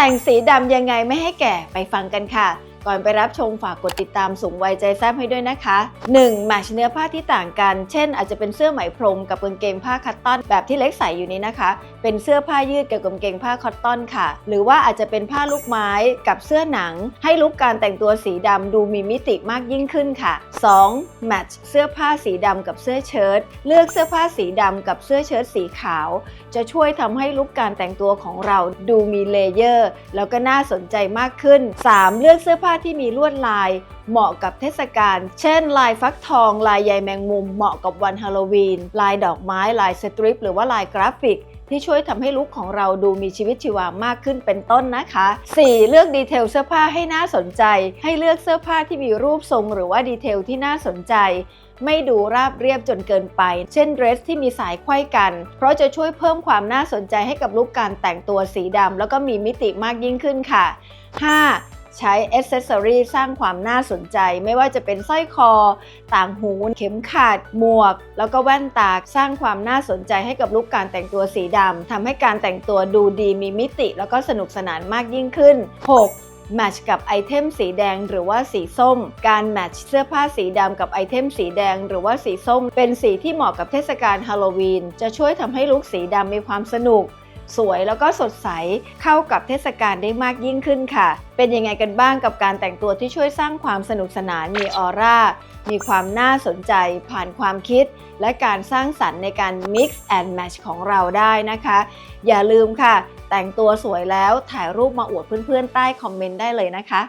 แต่งสีดำยังไงไม่ให้แก่ไปฟังกันค่ะ ก่อนไปรับชมฝากกดติดตามสูงวัยใจแซบให้ด้วยนะคะ 1. แมชเนื้อผ้าที่ต่างกัน เช่นอาจจะเป็นเสื้อไหมพรมกับกางเกงผ้าคัตตอน แบบที่เล็กใส่อยู่นี้นะคะ เป็นเสื้อผ้ายืดกับกางเกงผ้าคอตตอนค่ะ หรือว่าอาจจะเป็นผ้าลูกไม้กับเสื้อหนัง ให้ลุคการแต่งตัวสีดำดูมีมิติมากยิ่งขึ้นค่ะ 2. แมทชเสื้อผ้าสีดำกับเสื้อเชิ้ตเลือกเสื้อผ้าสีดำกับเสื้อเชิ้ตสีขาว จะช่วยทำให้ลุคการแต่งตัวของเราดูมีเลเยอร์ แล้วก็น่าสนใจมากขึ้น 3. เลือกเสื้อผ้าที่มีลวดลาย เหมาะกับเทศกาล เช่น ลายฟักทอง ลายใยแมงมุม เหมาะกับวันฮาโลวีน ลายดอกไม้ ลายสตริป หรือว่าลายกราฟิกที่ช่วยทำให้ลุคของเราดูมีชีวิตชีวามากขึ้นเป็นต้นนะคะ 4. เลือกดีเทลเสื้อผ้าให้น่าสนใจ ให้เลือกเสื้อผ้าที่มีรูปทรง หรือว่าดีเทลที่น่าสนใจ ไม่ดูราบเรียบจนเกินไป เช่นเดรสที่มีสายไขว้กัน เพราะจะช่วยเพิ่มความน่าสนใจให้กับลุคการแต่งตัวสีดำแล้วก็มีมิติมากยิ่งขึ้นค่ะ 5. ใช้อ c เซสซอรีสร้างความน่าสนใจ ไม่ว่าจะเป็นสร้อยคอ ต่างหู เข็มขัด หมวก แล้วก็แว่นตาสร้างความน่าสนใจให้กับลุคการแต่งตัวสีดำทำให้การแต่งตัวดูดีมีมิติ แล้วก็สนุกสนานมากยิ่งขึ้น 6. แมทช์กับไอเทมสีแดงหรือว่าสีส้ม การแมทช์เสื้อผ้าสีดำกับไอเทมสีแดงหรือว่าสีส้ม เป็นสีที่เหมาะกับเทศกาลฮาโลวีน จะช่วยทำให้ลุคสีดำมีความสนุก สวยแล้วก็สดใสเข้ากับเทศกาลได้มากยิ่งขึ้นค่ะ เป็นยังไงกันบ้างกับการแต่งตัวที่ช่วยสร้างความสนุกสนานมีออร่า มีความน่าสนใจผ่านความคิด และการสร้างสรรค์ในการ mix and match ของเราได้นะคะ อย่าลืมค่ะ แต่งตัวสวยแล้วถ่ายรูปมาอวดเพื่อนๆใต้คอมเมนต์ได้เลยนะคะ